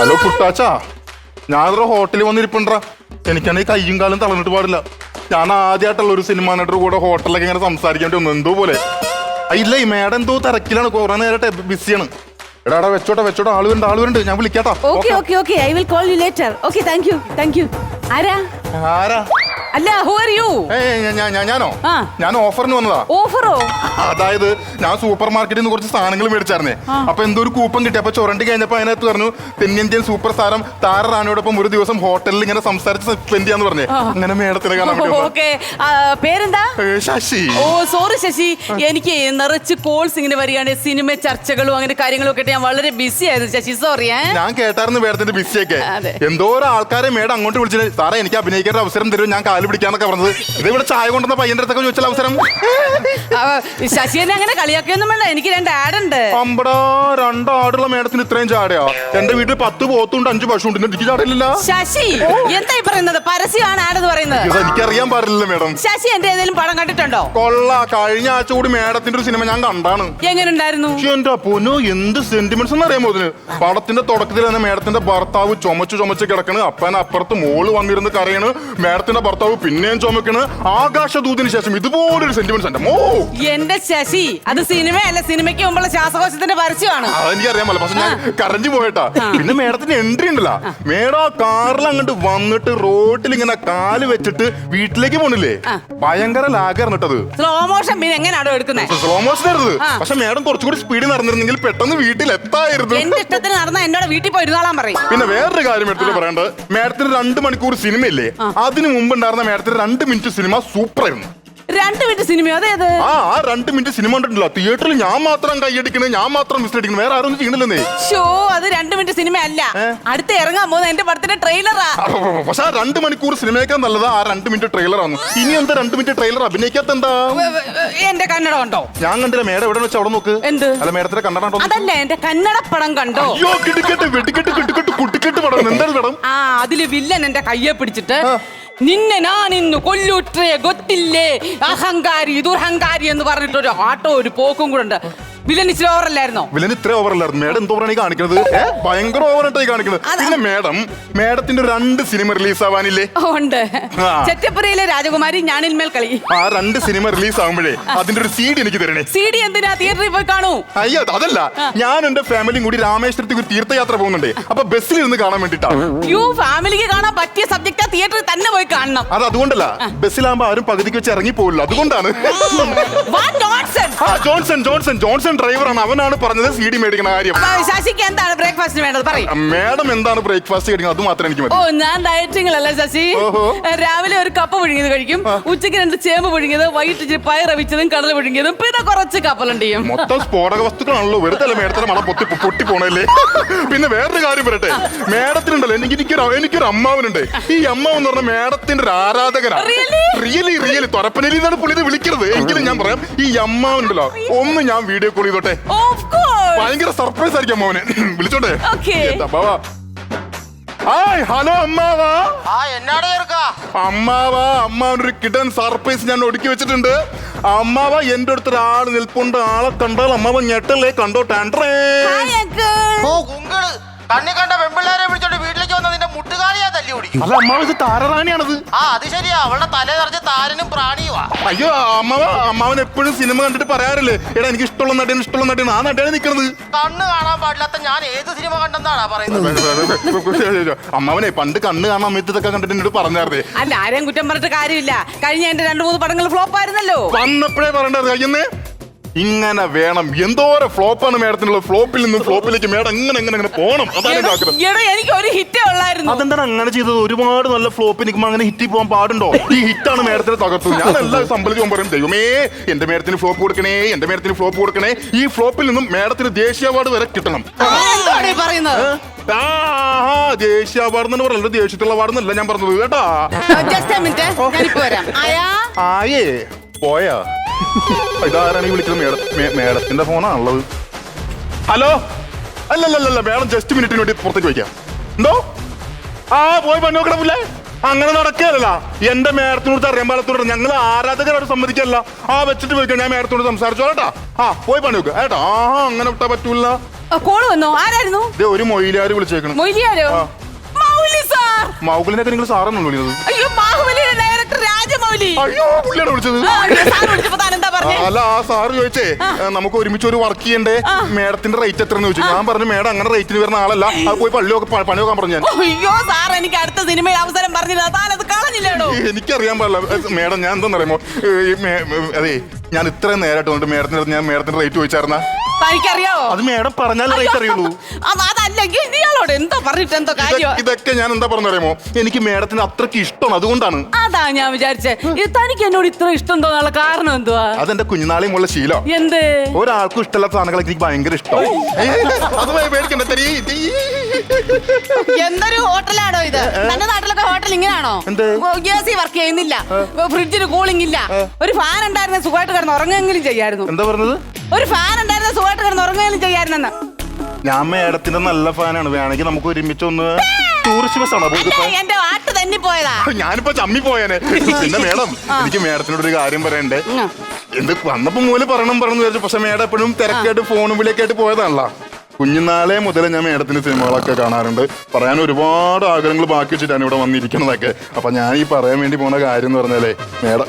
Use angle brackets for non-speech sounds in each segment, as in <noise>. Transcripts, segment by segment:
Hello പുട്ടാച്ചാ ഞാനൊരു ഹോട്ടലിൽ വന്നിരിപ്പുണ്ടാ എനിക്കാണെങ്കിൽ കയ്യും കാലും തളർന്നിട്ട് പാടില്ല. ഞാൻ ആദ്യമായിട്ടുള്ള ഒരു സിനിമ നടിയുടെ കൂടെ ഹോട്ടലിലൊക്കെ ഇങ്ങനെ സംസാരിക്കാൻ വേണ്ടി എന്തോ പോലെ. ഇല്ല ഈ മേഡം എന്തോ തിരക്കിലാണ്. കുറെ നേരട്ടെ ബിസിയാണ്. എടാടാ എടാ വെച്ചോട്ടെ വെച്ചോട്ടെ. ആൾ വരുന്നുണ്ട് ആൾ വരുന്നുണ്ട് ഞാൻ വിളിക്കാട്ടാ. Okay okay okay I will call you later okay thank you thank you ആരാ? ആരാ? അല്ല ഹു ആർ യു ഞാനോ? ഞാൻ ഓഫറിന് വന്നതാ. ഓഫറോ? അതായത് ഞാൻ സൂപ്പർ മാർക്കറ്റിൽ നിന്ന് കുറച്ച് സാധനങ്ങൾ മേടിച്ചായിരുന്നേ. അപ്പൊ എന്തോ ഒരു കൂപ്പൺ കിട്ടി. അപ്പൊ ചുരണ്ടി കഴിഞ്ഞപ്പോ അതിനകത്ത് പറഞ്ഞു തെന്നിന്ത്യൻ സൂപ്പർ താരം താര റാണിയോടൊപ്പം ഒരു ദിവസം ഹോട്ടലിൽ ഇങ്ങനെ സംസാരിച്ച് സ്പെൻഡ് ചെയ്യാന്ന് പറഞ്ഞേ. അങ്ങനെ മേഡത്തിനെ കാണാൻ പേരെന്താ? ശശി. Oh sorry Sasi. എനിക്ക് നിറച്ച് കോൾസ് ഇങ്ങനെ വരികയാണ്. സിനിമ ചർച്ചകളും അങ്ങനെ കാര്യങ്ങളും ഒക്കെ ഞാൻ വളരെ ബിസി ആയിരുന്നു. ശശി സോറി ഞാൻ കേട്ടായിരുന്നു മേഡത്തിന്റെ ബിസിയൊക്കെ എന്തോ ആൾക്കാരെ മേഡം അങ്ങോട്ട് വിളിച്ചിട്ട് സാറേ എനിക്ക് അഭിനയിക്കേണ്ട അവസരം തരും ഞാൻ കാൽ പിടിക്കാന്നൊക്കെ പറഞ്ഞത്. ഇത് ഇവിടെ ചായ കൊണ്ടുവന്ന പയ്യന്റെ അടുത്തൊക്കെ ചോദിച്ചാൽ അവസരം? ശശിനെ അങ്ങനെ കളിയാക്കിയൊന്നും വേണ്ട. എനിക്ക് രണ്ട് ആഡ് ഉണ്ട്. അമ്പടാ രണ്ടാടുള്ള മേഡത്തിന് ഇത്രയും ചാടയാ എന്റെ വീട്ടിൽ പത്ത് പോത്തുണ്ട് അഞ്ച് പശു ഉണ്ട് എനിക്ക് ചാടില്ല ശശി എന്തായി പറയുന്നത്? പരസ്യമാണ് ആഡ് എന്ന് പറയുന്നത്. എനിക്കറിയാൻ പാടില്ല മേഡം. ശശി എന്റെ ഏതെങ്കിലും പടം കണ്ടിട്ടുണ്ടോ? കൊള്ള കഴിഞ്ഞ ആഴ്ച കൂടി മേഡത്തിന്റെ ഒരു സിനിമ ഞാൻ കണ്ടാണ്. എങ്ങനെ ഉണ്ടായിരുന്നു എന്റെ പൊന്നു എന്ത് സെന്റിമെന്റ്സ് എന്ന് അറിയാൻ പോകുന്നത് പടത്തിന്റെ തുടക്കത്തിൽ തന്നെ മേഡത്തിന്റെ ഭർത്താവ് ചുമച്ചു ചുമച്ച് കിടക്കണ്. അപ്പന അപ്പുറത്ത് മോൾ വന്നിരുന്ന് കരയാണ്. മേഡത്തിന്റെ ഭർത്താവ് പിന്നെയും ചുമക്കണ്. ആകാശദൂതിന് ശേഷം ഇതുപോലൊരു സെന്റിമെന്റ്സ് എന്റെ മോ. എന്റെ ശശി അത് സിനിമയല്ല സിനിമയ്ക്ക് മുമ്പുള്ള ശ്വാസകോശത്തിന്റെ പരസ്യമാണ്. അതെനിക്കറിയാമല്ലോ. പക്ഷെ ഞാൻ കരഞ്ഞു പോയിട്ടാ. പിന്നെ മേഡത്തിന് എൻട്രി ഉണ്ടല്ലോ. മേഡം കാറിൽ അങ്ങോട്ട് വന്നിട്ട് റോഡിൽ ഇങ്ങനെ കാൽ വെച്ചിട്ട് വീട്ടിലേക്ക് പോണില്ലേ? ഭയങ്കര ലാഗാണ് സ്ലോ മോഷൻ പിന്നെ എങ്ങനെയാണോ എടുക്കുന്നത് സ്ലോ മോഷൻ ആയിരുന്നു പക്ഷെ മേഡം കുറച്ചുകൂടി സ്പീഡിൽ നടന്നിരുന്നെങ്കിൽ പെട്ടെന്ന് വീട്ടിൽ എത്തായിരുന്നു. എന്റെ ഇഷ്ടത്തിന് നടന്ന എന്നോട് വീട്ടിൽ പോയി ഇരുന്നോളാൻ പറയും. പിന്നെ വേറൊരു കാര്യം എടുത്തിട്ട് പറയേണ്ടത് മേഡത്തിന് രണ്ട് മണിക്കൂർ സിനിമയില്ലേ? അതിന് മുമ്പ് ഉണ്ടായിരുന്ന മേഡത്തിന് രണ്ട് മിനിറ്റ് സിനിമ സൂപ്പർ ആയിരുന്നു രണ്ട് മിനിറ്റ് സിനിമ അതേത്? ആ ആ രണ്ട് മിനിറ്റ് സിനിമ ഉണ്ടല്ലോ തിയേറ്ററിൽ ഞാൻ മാത്രം കൈയടിക്കണേ ഞാൻ മാത്രം മിസ് അടിക്കണം വേറെ ആരും ചെയ്യണില്ലെന്നേ. ഷോ അത് രണ്ട് മിനിറ്റ് സിനിമ അല്ല അടുത്ത് ഇറങ്ങാൻ പോകുന്ന എന്റെ പടത്തിന്റെ ട്രെയിലറാ. പക്ഷെ ആ രണ്ട് മണിക്കൂർ സിനിമയേക്കാൾ നല്ലത് ആ രണ്ട് മിനിറ്റ് ട്രെയിലർ ആണ് ഇനി എന്താ രണ്ട് മിനിറ്റ് ട്രെയിലർ? അഭിനയിക്കാത്ത എന്താ? എന്റെ കന്നഡ ഉണ്ടോ ഞാൻ കണ്ടില്ല മേഡം എവിടെ വെച്ച്? അവിടെ നോക്ക്. എന്ത്? അല്ല മേഡത്തിന്റെ കന്നഡ ഉണ്ടോ അതല്ല എന്റെ കന്നഡ പടം കണ്ടോ? അയ്യോ കിട്ടിക്കെട്ട് വെട്ടിക്കെട്ട് കിട്ടുകെട്ട് കുട്ടിക്കെട്ട് പടം. എന്താണ് പടം? ആ അതിൽ വില്ലൻ എന്റെ കയ്യെ പിടിച്ചിട്ട് നിന്നെ ഞാൻ ഇന്ന് കൊല്ലൂട്ടേ ഗൊത്തില്ലേ? അഹങ്കാരി ദുരഹങ്കാരി എന്ന് പറഞ്ഞിട്ടൊരു ആട്ടോ ഒരു പോക്കും കൂടെ ഉണ്ട്. വില്ലൻ ഇച്ചിരി ഓവറല്ലായിരുന്നോ വില്ലൻ ഇത്ര ഓവർ അല്ലായിരുന്നു. മേഡം ഈ കാണിക്കുന്നത്? ഭയങ്കര ഓവർ കാണിക്കുന്നത് പിന്നെ മേഡം മേഡത്തിന്റെ രണ്ട് സിനിമ റിലീസ് ആവാനില്ലേ? ഉണ്ട്. ചെറ്റപ്പുരയിലെ രാജകുമാരി ഞാനിന്മേൽ കളി. ആ രണ്ട് സിനിമ റിലീസ് ആകുമ്പോഴേ അതിന്റെ ഒരു സീഡ് എനിക്ക് തരണേ. സീഡി എന്തിനാ? തിയേറ്ററിൽ പോയി കാണൂ. അയ്യോ അതല്ല. ഞാൻ എന്റെ ഫാമിലിയും കൂടി രാമേശ്വരത്തേക്ക് ഒരു തീർത്ഥയാത്ര പോകുന്നുണ്ട്. അപ്പൊ ബസ്സിൽ ഇരുന്ന് കാണാൻ വേണ്ടിട്ടാണ് യു ഫാമിലിക്ക് കാണാൻ പറ്റിയ സബ്ജക്റ്റാ തിയേറ്ററിൽ തന്നെ പോയി കാണണം. അത് അതുകൊണ്ടല്ല. ബസ്സിലാകുമ്പോ ആരും പകുതിക്ക് വെച്ച് ഇറങ്ങി പോകില്ല അതുകൊണ്ടാണ് ജോൺസൺ ജോൺസൺ ജോൺസൺ ഡ്രൈവറാണ് അവനാണ് പറഞ്ഞത് സി ഡി മേടിക്കുന്ന കാര്യം ശശിക്ക് എന്താണ് ബ്രേക്ക്ഫാസ്റ്റിന് വേണ്ടത്? പറയും. മേഡം എന്താണ് ബ്രേക്ക്ഫാസ്റ്റ് കഴിക്കുന്നത്? അത് മാത്രം എനിക്ക് ഓ ഞാൻ ഞാൻ അല്ല ശശി? ഓഹോ. രാവിലെ ഒരു കപ്പ പുഴുങ്ങിയത് കഴിക്കും. ഉച്ചയ്ക്ക് രണ്ട് ചേമ്പ് പുഴുങ്ങിയത് വൈകിട്ട് ഇച്ചിരി പയർ അവിച്ചതും കടല പുഴുങ്ങിയതും പിന്നെ കുറച്ച് കപ്പലുണ്ട് മൊത്തം സ്ഫോടക വസ്തുക്കളാണല്ലോ. വെറുതെ അല്ല മേഡത്തിന്റെ മണം പൊത്തി പൊട്ടി പോണല്ലേ പിന്നെ വേറൊരു കാര്യം പറയട്ടെ. മേഡത്തിനുണ്ടല്ലോ എനിക്ക് എനിക്കൊരു എനിക്കൊരു അമ്മാവനുണ്ട്. ഈ അമ്മാവൻ എന്ന് പറഞ്ഞ മേഡത്തിന്റെ ഒരു ആരാധകനാണ്. Really? റിയലി റിയലി തുറപ്പനലി എന്നാണ് പുള്ളി ഇത് വിളിക്കുന്നത് എങ്കിലും ഞാൻ പറയാം ഈ അമ്മാവനുണ്ടല്ലോ. ഒന്ന് ഞാൻ വീഡിയോ കോൾ ചെയ്തോട്ടെ ഓഫ് കോഴ്സ് ഭയങ്കര സർപ്രൈസ് ആയിരിക്കും മോനെ. <clears throat> വിളിച്ചോട്ടെ. Okay. എന്താ ഹായ് ഹലോ അമ്മാവാ. ആ എന്നാട് അമ്മാവാ അമ്മാവനൊരു കിടൻ സർപ്രൈസ് ഞാൻ ഒടുക്കി വെച്ചിട്ടുണ്ട്. അമ്മാവ എന്റെ അടുത്ത് ഒരാൾ നിൽപ്പുണ്ട്. ആളെ കണ്ടാൽ അമ്മാവ ഞെട്ടല്ലേ? കണ്ടോ ടാൻഡ്രേ? ഹായ് അങ്കിൾ ഓ കുങ്കിൾ കണ്ണി കണ്ട പെമ്പിള്ളേരെ വിളിച്ചോണ്ട് മുട്ടുകാലിയാ തല്ലി ഓടിക്കും അല്ല അമ്മാവ ഇത് താരറാണിയാണത്. ആ അത് ശരിയാ. അവളുടെ തല നിറച്ച് താരനും പ്രാണിയുവാ അയ്യോ അമ്മാവ അമ്മാവൻ എപ്പോഴും സിനിമ കണ്ടിട്ട് പറയാറില്ലേ? എടാ എനിക്ക് ഇഷ്ടമുള്ള നടൻ ഇഷ്ടമുള്ള നടൻ ആ നടിയാണ് നിൽക്കുന്നത് കണ്ണ് കാണാൻ പാടില്ലാത്ത ഞാൻ ഏത് സിനിമ കണ്ടെന്നാടാ പറയുന്നത്? <laughs> അമ്മാവനെ പണ്ട് കണ്ണ് കാണാൻ സമയത്ത് കണ്ടിട്ട് എന്നോട് പറഞ്ഞായിരുന്നേ. അല്ല ആരെയും കുറ്റം പറഞ്ഞിട്ട് കാര്യമില്ല. കഴിഞ്ഞ എന്റെ രണ്ടു മൂന്ന് പടങ്ങൾ ഫ്ലോപ്പ് ആയിരുന്നല്ലോ വന്നപ്പോഴേ പറയണ്ടായിരുന്നു. കഴിയുന്നേ ഇങ്ങനെ വേണം. എന്തോരം ഫ്ലോപ്പാണ് മേഡത്തിനുള്ള ഫ്ലോപ്പിൽ നിന്ന് <laughs> ഫ്ലോപ്പിലേക്ക് മേഡം എങ്ങനെ എങ്ങനെ അങ്ങനെ പോണം. അതാണ് എടാ എനിക്ക് ഒരു ഹിറ്റേ ഉള്ളായിരുന്നു. അതെന്താണ് അങ്ങനെ ചെയ്തത്? ഒരുപാട് നല്ല ഫ്ലോപ്പ് നിൽക്കുമ്പോൾ അങ്ങനെ ഹിറ്റ് പോകാൻ പാടുണ്ടോ? ഈ ഹിറ്റാണ് മേഡത്തിന് തകർത്തു ഞാൻ എല്ലാം <laughs> സംബന്ധിച്ച് പറയും ദൈവമേ എന്റെ മേഡത്തിന് ഫ്ലോപ്പ് കൊടുക്കണേ എന്റെ മേഡത്തിന് ഫ്ലോപ്പ് കൊടുക്കണേ. ഈ ഫ്ലോപ്പിൽ നിന്നും മേഡത്തിന് ദേശീയ അവാർഡ് വരെ കിട്ടണം. പറയുന്നത്? ദേശീയ അവാർഡ് എന്ന് പറയുന്നത് ദേശീയത്തുള്ള അവാർഡ് എന്നല്ല ഞാൻ പറഞ്ഞത്. കേട്ടാ? ജസ്റ്റ് മിനിറ്റ് ഞാനിപ്പോ വരാം. ആയാ? ആയേ പോയാ? ഇതാരാണ് ഈ വിളിച്ചത്? മേഡം മേഡത്തിന്റെ ഫോണാണുള്ളത്. ഹലോ? അല്ലല്ലല്ല മേഡം ജസ്റ്റ് മിനിറ്റിന് വേണ്ടി പുറത്തേക്ക് വയ്ക്കാം. എന്തോ? ആ പോയി പണി നോക്കണം പുല്ലേ അങ്ങനെ നടക്കുകയല്ല എന്റെ മേഡത്തിനോട് അറിയാൻ പാടത്തോട് ഞങ്ങൾ ആരാധകരോട് സമ്മതിക്കല്ല ആ വെച്ചിട്ട് പോയിക്കാം ഞാൻ മേഡത്തിനോട് സംസാരിച്ചോ കേട്ടാ. ആ പോയി പണി നോക്കുക ഏട്ടാ ആ അങ്ങനെ വിട്ടാ പറ്റൂല. കോൾ വന്നോ? ആരായിരുന്നു? ഒരു മൊയിലാര് വിളിച്ചേക്കണം. മൗലിനെ നിങ്ങൾ സാറെന്നാണ് വിളിക്കുന്നത് അയ്യോ അയ്യോ പുള്ളിയാണ് വിളിച്ചത്. ആ, വിളിച്ചപ്പോ താൻ എന്താ ആ, പറഞ്ഞേ? അല്ല ആ സാറ് ചോദിച്ചേ ഏ, നമുക്ക് ഒരുമിച്ച് ഒരു വർക്ക് ചെയ്യണ്ടേ? മേഡത്തിന്റെ റേറ്റ് എത്രയെന്ന് ചോദിച്ചു. ഞാൻ പറഞ്ഞു മേഡം അങ്ങനെ റേറ്റിന് വരുന്ന ആളല്ല. അത് പോയി പള്ളിയൊക്കെ പ- പണി നോക്കാൻ പറഞ്ഞു ഞാൻ. അയ്യോ സാർ എനിക്ക് അടുത്ത സിനിമയിൽ അവസരം പറഞ്ഞില്ല. അത് കളഞ്ഞില്ലേടോ? എനിക്കറിയാൻ പാടില്ല. ഏ, മേഡം ഞാൻ എന്താ പറയുമ്പോ ഈ മേ- അതെ ഞാൻ ഇത്രയും നേരമായിട്ട് വന്നിട്ട് മേഡത്തിന്റെ അടുത്ത് ഞാൻ മേഡത്തിന്റെ റേറ്റ് ചോദിച്ചായിരുന്ന? തനിക്കറിയാവോ അത് മേഡം പറഞ്ഞാൽ റേറ്റ് അറിയുള്ളൂ അതല്ലെങ്കിൽ ഇയാളോട് എന്താ പറഞ്ഞിട്ട് എന്തോ കാര്യം? ഇതൊക്കെ ഞാൻ എന്താ പറഞ്ഞറിയാമോ എനിക്ക് മേഡത്തിന് അത്രയ്ക്ക് ഇഷ്ടം അതുകൊണ്ടാണ്. അതാ ഞാൻ വിചാരിച്ചേ. തനിക്ക് എന്നോട് ഇത്ര ഇഷ്ടം തോന്നാനുള്ള കാരണം എന്തുവാ? അതെന്റെ കുഞ്ഞുനാളെയും ഉള്ള ശീലം. എന്ത്? ഒരാൾക്കും ഇഷ്ടമല്ലാത്ത സാധനങ്ങളൊക്കെ എനിക്ക് ഭയങ്കര ഇഷ്ടം. അത് പേടിക്കണ്ട എന്തൊരു ഹോട്ടലാണോ ഇത്? തന്റെ നാട്ടിലൊക്കെ ഹോട്ടൽ ഇങ്ങനെയാണോ? എ സി വർക്ക് ചെയ്യുന്നില്ല. ഫ്രിഡ്ജിന് കൂളിംഗ് ഇല്ല. ഒരു ഫാൻ ഉണ്ടായിരുന്ന സുഖമായിട്ട് കിടന്ന് ഉറങ്ങുമെങ്കിലും ചെയ്യായിരുന്നു. എന്താ പറഞ്ഞത്? ഒരു ഫാൻ ഉണ്ടായിരുന്ന സുഖമായിട്ട് കിടന്ന് ഉറങ്ങുമെങ്കിലും ചെയ്യായിരുന്നെന്ന്? ഞാൻ മേഡത്തിന്റെ നല്ല ഫാനാണ്. വേണമെങ്കിൽ നമുക്ക് ഒരുമിച്ച് ഒന്ന് ടൂറിസ്റ്റ് ബസ് ആണോ എന്റെ വാട്ട് തന്നെ പോയതാ <laughs> ഞാനിപ്പോ ചമ്മി പോയേനെ പിന്നെ മേഡം എനിക്ക് മേഡത്തിനോട് ഒരു കാര്യം പറയണ്ടേ? എന്ത് വന്നപ്പോ മൂല പറയണം പറഞ്ഞു വിചാരിച്ചു. പക്ഷെ മേഡം എപ്പോഴും തിരക്കായിട്ട് ഫോണും വിളിയൊക്കെ ആയിട്ട് പോയതാണല്ലോ. കുഞ്ഞുനാളെ മുതൽ ഞാൻ മേഡത്തിന്റെ സിനിമകളൊക്കെ കാണാറുണ്ട്. പറയാൻ ഒരുപാട് ആഗ്രഹങ്ങൾ ബാക്കി വെച്ചിട്ടാണ് ഇവിടെ വന്നിരിക്കുന്നതൊക്കെ. അപ്പൊ ഞാൻ ഈ പറയാൻ വേണ്ടി പോണ കാര്യം എന്ന് പറഞ്ഞാലേ മേഡം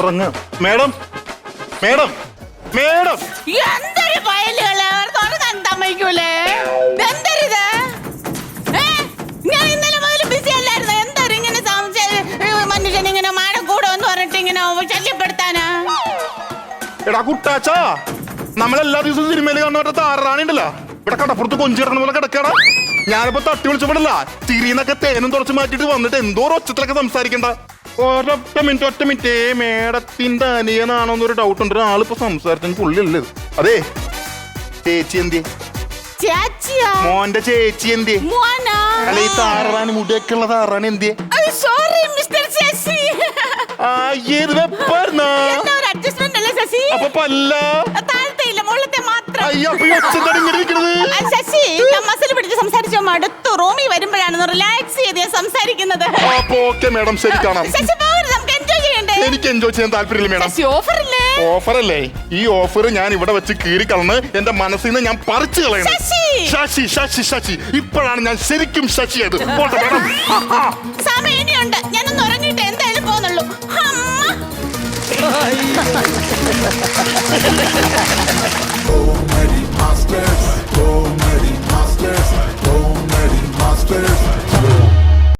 ഉറങ്ങ. Madam madam madam. എന്തൊരു പയലുകൾ തുറക്കാൻ സമ്മതിക്കൂലേ? എന്തരിത്? ഞാൻ ഇന്നലെ മുതൽ ബിസി അല്ലായിരുന്നു. എന്തൊരു ഇങ്ങനെ മനുഷ്യൻ ഇങ്ങനെ മഴ എന്ന് പറഞ്ഞിട്ട് ഇങ്ങനെ ശല്യപ്പെടുത്താനാ? എടാ കുട്ടാച്ചാ നമ്മളെല്ലാ ദിവസവും സിനിമയിൽ കാണുന്ന മറ്റേ താറാണിണ്ടല്ലോ ഇവിടെ കടപ്പുറത്ത് കൊഞ്ചിടണ പോലെ കിടക്കടാ ഞാനിപ്പോ തട്ടി വിളിച്ചപ്പോഴല്ല തിരിന്നൊക്കെ തേനും തുടച്ച് മാറ്റിട്ട് വന്നിട്ട് എന്തോ ഒച്ചത്തിലൊക്കെ സംസാരിക്കണ്ട. ഒരൊറ്റ മിനിറ്റ് ഒറ്റ മിനിറ്റ് മേഡത്തിന്റെ അനിയനാണോന്നൊരു ഡൗട്ട് ഉണ്ട്. ആളിപ്പോ സംസാരിച്ചു പുള്ളിയല്ലേ ഇത്. അതെ. ചേച്ചി എന്തി മോന്റെ ചേച്ചി എന്തി അല്ല ഈ താറാന് മുടിയൊക്കെ ഉള്ള താറാൻ എന്തി സോറി മിസ്റ്റർ ചേച്ചി. ആ ഏത് വെപ്പായിരുന്നാ അപ്പൊ പല്ല? ശശി ഞാൻ മസിൽ പിടിച്ച് സംസാരിച്ച അടുത്ത് റൂമിൽ വരുമ്പോഴാണ് റിലാക്സ് ചെയ്ത് ഞാൻ സംസാരിക്കുന്നത് അപ്പൊ ഓക്കെ മേഡം ശരി കാണാം. ശശി പോകരുത് നമുക്ക് എൻജോയ് ചെയ്യണ്ടേ? എനിക്ക് എൻജോയ് ചെയ്യാൻ താല്പര്യമില്ല മേഡം ശശി ഓഫർ ഇല്ലേ ഓഫർ അല്ലേ ഈ ഓഫർ ഞാൻ ഇവിടെ വെച്ച് കീറി കളന്ന് എന്റെ മനസ്സിൽ നിന്ന് ഞാൻ പറിച്ചു കളയണം. ശശി! ശശി ശശി ഇപ്പോഴാണ് ഞാൻ ശരിക്കും ശശിയത്. പോട്ടെ മേഡം ആ, ആ. സമയം ഇനിയുണ്ട് ഞാനൊന്ന് Comedy Masters, Comedy Masters, Comedy Masters.